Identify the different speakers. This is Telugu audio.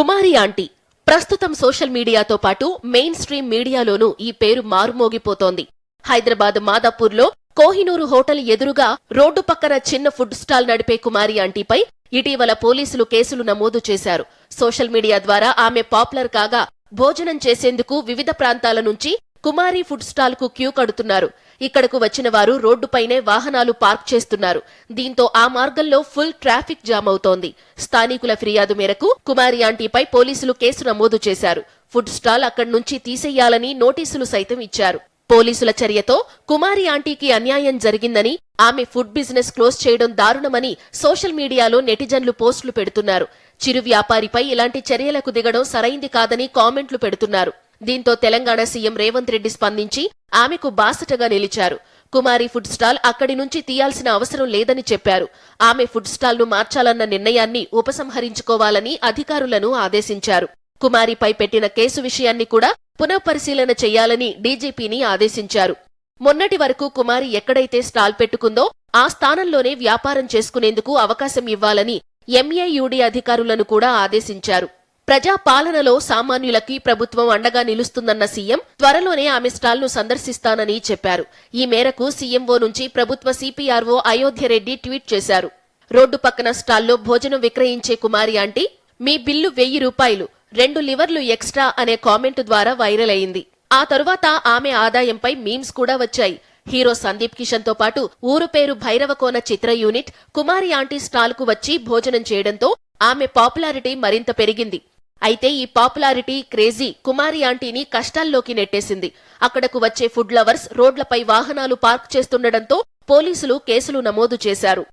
Speaker 1: కుమారి ఆంటీ ప్రస్తుతం సోషల్ మీడియాతో పాటు మెయిన్ స్ట్రీమ్ మీడియాలోనూ ఈ పేరు మారుమోగిపోతోంది. హైదరాబాద్ మాదాపూర్లో కోహినూరు హోటల్ ఎదురుగా రోడ్డు పక్కన చిన్న ఫుడ్ స్టాల్ నడిపే కుమారి ఆంటీపై ఇటీవల పోలీసులు కేసులు నమోదు చేశారు. సోషల్ మీడియా ద్వారా ఆమె పాపులర్ కాగా భోజనం చేసేందుకు వివిధ ప్రాంతాల నుంచి కుమారి ఫుడ్ స్టాల్కు క్యూ కడుతున్నారు. ఇక్కడకు వచ్చిన వారు రోడ్డుపైనే వాహనాలు పార్క్ చేస్తున్నారు. దీంతో ఆ మార్గంలో ఫుల్ ట్రాఫిక్ జామ్ అవుతోంది. స్థానికుల ఫిర్యాదు మేరకు కుమారి ఆంటీపై పోలీసులు కేసు నమోదు చేశారు. ఫుడ్ స్టాల్ అక్కడి నుంచి తీసేయాలని నోటీసులు సైతం ఇచ్చారు. పోలీసుల చర్యతో కుమారి ఆంటీకి అన్యాయం జరిగిందని ఆమె ఫుడ్ బిజినెస్ క్లోజ్ చేయడం దారుణమని సోషల్ మీడియాలో నెటిజన్లు పోస్టులు పెడుతున్నారు. చిరు వ్యాపారిపై ఇలాంటి చర్యలకు దిగడం సరైంది కాదని కామెంట్లు పెడుతున్నారు. దీంతో తెలంగాణ సీఎం రేవంత్ రెడ్డి స్పందించి ఆమెకు బాసటగా నిలిచారు. కుమారి ఫుడ్ స్టాల్ అక్కడి నుంచి తీయాల్సిన అవసరం లేదని చెప్పారు. ఆమె ఫుడ్ స్టాల్ను మార్చాలన్న నిర్ణయాన్ని ఉపసంహరించుకోవాలని అధికారులను ఆదేశించారు. కుమారిపై పెట్టిన కేసు విషయాన్ని కూడా పునఃపరిశీలన చేయాలని డీజీపీని ఆదేశించారు. మొన్నటి వరకు కుమారి ఎక్కడైతే స్టాల్ పెట్టుకుందో ఆ స్థానంలోనే వ్యాపారం చేసుకునేందుకు అవకాశం ఇవ్వాలని ఎంఏయుడి అధికారులను కూడా ఆదేశించారు. ప్రజా పాలనలో సామాన్యులకి ప్రభుత్వం అండగా నిలుస్తుందన్న సీఎం త్వరలోనే ఆమె స్టాల్ను సందర్శిస్తానని చెప్పారు. ఈ మేరకు సీఎంఓ నుంచి ప్రభుత్వ సిపిఆర్ఓ అయోధ్యరెడ్డి ట్వీట్ చేశారు. రోడ్డు పక్కన స్టాల్లో భోజనం విక్రయించే కుమారి ఆంటీ మీ బిల్లు వెయ్యి రూపాయలు రెండు లివర్లు ఎక్స్ట్రా అనే కామెంట్ ద్వారా వైరల్ అయింది. ఆ తరువాత ఆమె ఆదాయంపై మీమ్స్ కూడా వచ్చాయి. హీరో సందీప్ కిషన్తో పాటు ఊరు పేరు భైరవకోన చిత్ర యూనిట్ కుమారి ఆంటీ స్టాల్కు వచ్చి భోజనం చేయడంతో ఆమె పాపులారిటీ మరింత పెరిగింది. అయితే ఈ పాపులారిటీ క్రేజీ కుమారి ఆంటీని కష్టాల్లోకి నెట్టేసింది. అక్కడకు వచ్చే ఫుడ్ లవర్స్ రోడ్లపై వాహనాలు పార్క్ చేస్తుండటంతో పోలీసులు కేసులు నమోదు చేశారు.